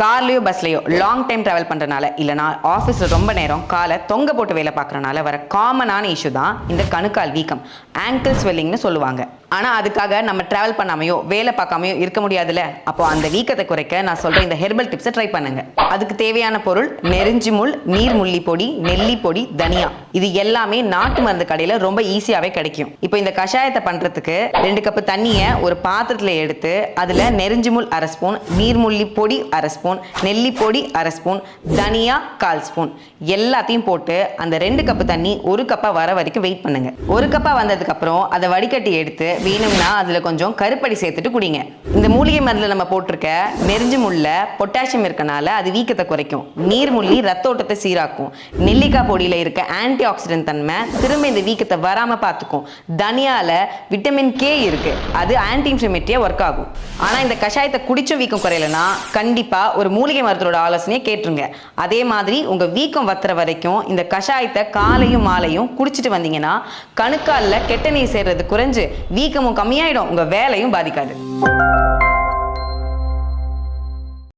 கார்லயோ பஸ்லயோ long time travel பண்றனால இல்லனா ஆஃபீஸில் ரொம்ப நேரம் காலை தொங்க போட்டு வேலை பார்க்கறனால வர காமனான இஷ்யூ தான் இந்த கணுக்கால் வீக்கம். ஆங்கிள் ஸ்வெல்லிங்னு சொல்லுவாங்க. ஆனா அதுக்காக நம்ம டிராவல் பண்ணாமையோ வேலை பார்க்காமையோ இருக்க முடியாதுல்ல? அப்போ அந்த வீக்கத்தை குறைக்க நான் சொல்ற இந்த ஹெர்பல் டிப்ஸை ட்ரை பண்ணுங்க. அதுக்கு தேவையான பொருள் நெருஞ்சி முள் நீர் முள்ளி பொடி நெல்லி பொடி தனியா. இது எல்லாமே நாட்டு மருந்து கடையில ரொம்ப ஈஸியாவே கிடைக்கும். இப்போ இந்த கஷாயத்தை பண்றதுக்கு ரெண்டு கப்பு தண்ணியை ஒரு பாத்திரத்துல எடுத்து அதுல நெருஞ்சி முள் அரை ஸ்பூன் நீர்முள்ளி பொடி அரை ஸ்பூன் நெல்லி பொடி அரை ஸ்பூன் தனியா கால் ஸ்பூன் எல்லாத்தையும் போட்டு அந்த ரெண்டு கப்பு தண்ணி ஒரு கப்பா வர வரைக்கும் வெயிட் பண்ணுங்க. ஒரு கப்பா வந்ததுக்கு அப்புறம் அதை வடிகட்டி எடுத்து வேணும்னா அதுல கொஞ்சம் கருப்படி சேர்த்துட்டு குடிங்க. இந்த மூலிகை மருந்துல நம்ம போட்டிருக்க நெருஞ்சி முள்ள பொட்டாசியம் இருக்கனால அது வீக்கத்தை குறைக்கும். நீர்முள்ளி ரத்த ஓட்டத்தை சீராக்கும். நெல்லிக்காய் பொடியில இருக்க ஆன்டி ஆக்சிடென்ட் தன்மை திரும்ப இந்த வீக்கத்தை வராம பார்த்துக்கும் தனியால விட்டமின் கே இருக்கு. அது ஆன்டி இன்ஃப்ளமேட்டரியா ஒர்க் ஆகும். ஆனா இந்த கஷாயத்தை குடிச்சும் வீக்கம் குறையலனா கண்டிப்பா ஒரு மூலிகை மருத்துவரோட ஆலோசனையை கேட்டுருங்க. அதே மாதிரி உங்க வீக்கம் வத்துற வரைக்கும் இந்த கஷாயத்தை காலையும் மாலையும் குடிச்சிட்டு வந்தீங்கன்னா கணுக்கால்ல கெட்ட நீர் சேர்றது குறைஞ்சு வீக்கமும் கம்மியாயிடும். உங்க வேலையும் பாதிக்காது.